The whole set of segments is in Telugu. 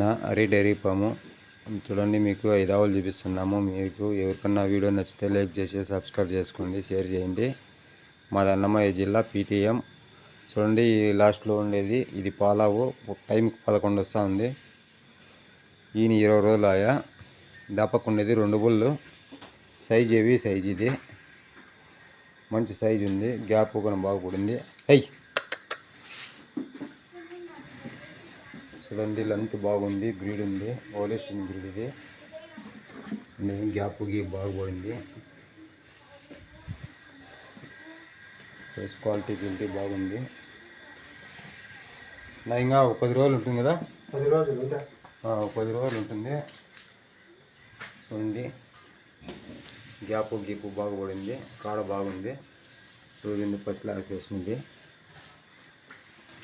నా అరి డైరీ ఫాము. చూడండి మీకు ఐదు ఆవులు చూపిస్తున్నాము. మీకు ఎవరికన్నా వీడియో నచ్చితే లైక్ చేసి సబ్స్క్రైబ్ చేసుకోండి షేర్ చేయండి. మాది అన్నమయ్య జిల్లా పీటీఎం. చూడండి ఈ లాస్ట్లో ఉండేది ఇది పాలావు. టైంకి పదకొండు వస్తూ ఉంది. ఈయన ఇరవై రోజులు ఆయా. దాపకుండేది రెండు బుళ్ళు సైజ్ ఏవి? సైజ్ ఇది. మంచి సైజు ఉంది. గ్యాప్ కూడా బాగుపడింది అయ్యి చూడండి లెంత్ బాగుంది బ్రీడ్ ఉంది ఓలేషన్ బ్రీడ్ ఇది. నేను గ్యాప్ గీ బాగుపడింది ఫేస్ క్వాలిటీ గిల్టీ బాగుంది. నా ఇంకా ఒక పది రోజులు ఉంటుంది కదా? పది రోజులు పది రోజులు ఉంటుంది. చూడండి. గ్యాప్ గీపు బాగుపడింది కాడ బాగుంది. సూర్యుని పట్ల వేసింది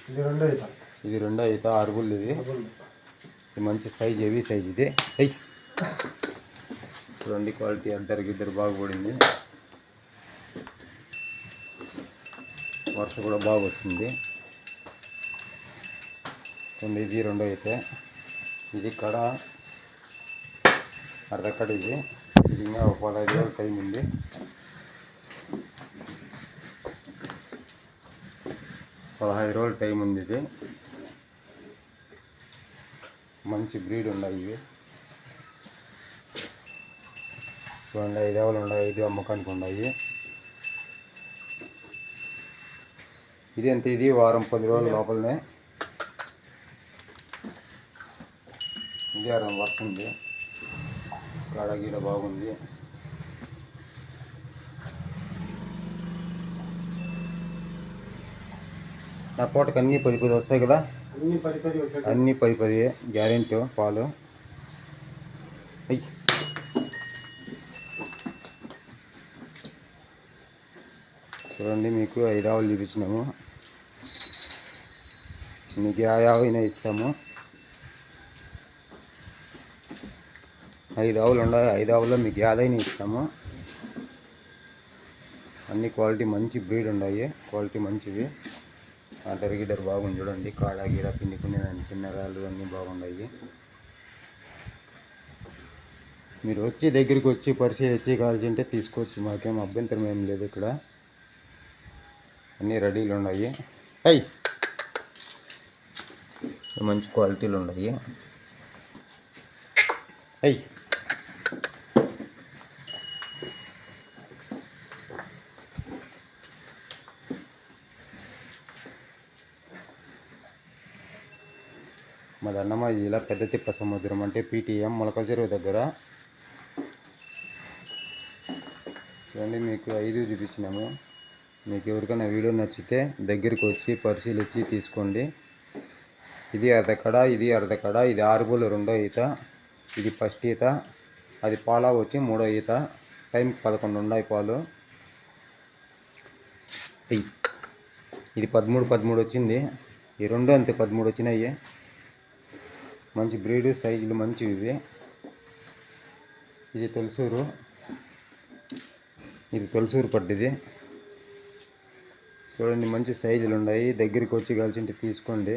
ఇది రెండో ఇది రెండో అయితే అరుగులు ఇది. ఇది మంచి సైజ్ హెవీ సైజ్ ఇది. అయ్యి చూడండి క్వాలిటీ అంటారు గిద్దరు బాగుపడింది. వర్ష కూడా బాగా వస్తుంది. చూడండి ఇది రెండో అయితే. ఇది కడ. అర్ధకడ ఇది. ఇది ఇంకా ఒక పదహైదు రోజులు టైం ఉంది. పదహైదు రోజులు టైం ఉంది ఇది. మంచి బ్రీడ్ ఉన్నాయి ఇవి. చూడండి ఐదు ఆవులు ఉన్నాయి ఐదు అమ్మకానికి ఉన్నాయి. ఇది ఎంత ఇది? వారం పది రోజుల లోపలనే. ఇది అర్థం వస్తుంది కాడ గీడ బాగుంది. నా పూటకు అన్నీ పది పది వస్తాయి కదా. అన్ని పది పది అన్నీ పది పది గ్యారెంటీ పాలు. అయ్యి. చూడండి మీకు ఐదు ఆవులు చూపించినాము. మీకు ఆ ఇస్తాము. ఐదు ఆవులు ఉండాలి ఐదు ఆవుల్లో మీకు యాదైనా ఇస్తాము. అన్ని క్వాలిటీ మంచి బ్రీడ్ ఉన్నాయి క్వాలిటీ మంచివి అంటారు గిడర్ బాగుంది చూడండి. కాడ గీడ పిండి పిండి చిన్న రాళ్ళు అన్నీ బాగున్నాయి. మీరు వచ్చి దగ్గరికి వచ్చి పరిశీలించి వచ్చి తీసుకోవచ్చు. మాకేం అభ్యంతరం ఏం లేదు ఇక్కడ. అన్నీ రెడీలు ఉన్నాయి. అయ్యి మంచి క్వాలిటీలు ఉన్నాయి. అయ్యి మాది అన్నమయ్య జిల్లా పెద్ద తిప్ప సముద్రం అంటే పీటీఎం మొలక చెరువు దగ్గర. చూడండి మీకు ఐదు చూపించినాము. మీకు ఎవరికైనా వీడియో నచ్చితే దగ్గరికి వచ్చి పరిశీలించి తీసుకోండి. ఇది అర్ధకడ ఇది అర్ధకడ ఇది ఆరుగులు రెండో ఈత ఇది ఫస్ట్ ఈత అది పాలా వచ్చి మూడో ఈత టైం పదకొండు ఉన్నాయి పాలు. ఇది పదమూడు పదమూడు వచ్చింది. ఈ రెండు అంతే పదమూడు వచ్చినాయి. మంచి బ్రీడ్ సైజులు మంచివి ఇవి. ఇది తొలసూరు. ఇది తొలసూరు పడ్డది. చూడండి మంచి సైజులు ఉన్నాయి దగ్గరికి వచ్చి కలిసింటే తీసుకోండి.